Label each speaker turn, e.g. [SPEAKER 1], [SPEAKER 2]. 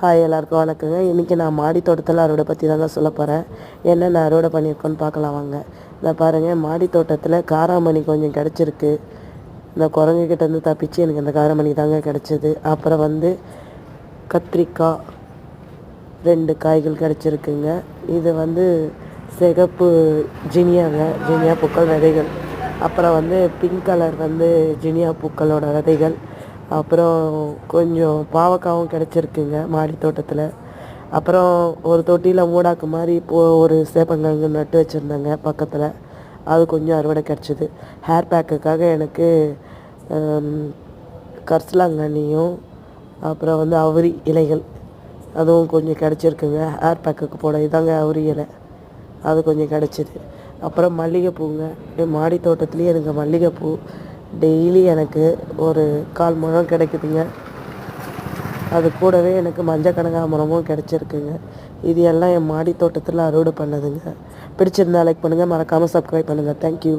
[SPEAKER 1] Hi எல்லாருக்கும் வணக்கங்க. இன்றைக்கி நான் மாடி தோட்டத்தில் அறுவடை பற்றி தாங்க சொல்ல போகிறேன் என்னென்ன அறுவடை பண்ணியிருக்கோன்னு பார்க்கலாம் வாங்க. இந்த பாருங்கள் மாடி தோட்டத்தில் காராமணி கொஞ்சம் கிடச்சிருக்கு. இந்த குரங்குக்கிட்டேருந்து தப்பிச்சு எனக்கு இந்த காராமணி தாங்க கிடச்சிது. அப்புறம் வந்து கத்திரிக்காய் ரெண்டு காய்கள் கிடச்சிருக்குங்க. இது வந்து சிகப்பு ஜினியாங்க ஜினியா பூக்கள் விதைகள். அப்புறம் வந்து பிங்க் கலர் வந்து ஜினியா பூக்களோட விதைகள். அப்புறம் கொஞ்சம் பாவக்காவும் கிடச்சிருக்குங்க மாடி தோட்டத்தில் அப்புறம் ஒரு தொட்டியில் மூடாக்கு மாதிரி இப்போது ஒரு சேப்பங்கிழங்கு நட்டு வச்சுருந்தேங்க பக்கத்தில். அது கொஞ்சம் அறுவடை கிடச்சிது. ஹேர் பேக்குக்காக எனக்கு கர்சலாங்கண்ணியும் அப்புறம் வந்து அவரி இலைகள் அதுவும் கொஞ்சம் கிடச்சிருக்குங்க. ஹேர் பேக்குக்கு போட இதாங்க அவரி இலை. அது கொஞ்சம் கிடச்சிது. அப்புறம் மல்லிகைப்பூங்க. என் மாடி தோட்டத்துலேயே எனக்கு மல்லிகைப்பூ டெய்லி எனக்கு ஒரு கால் முழம் கிடைக்குதுங்க. அது கூடவே எனக்கு மஞ்சள் கனகாமரமும் கிடச்சிருக்குங்க. இது எல்லாம் என் மாடி தோட்டத்தில் அறுவடை பண்ணதுங்க. பிடிச்சிருந்தா லைக் பண்ணுங்கள் மறக்காமல் சப்ஸ்கிரைப் பண்ணுங்கள் தேங்க்யூ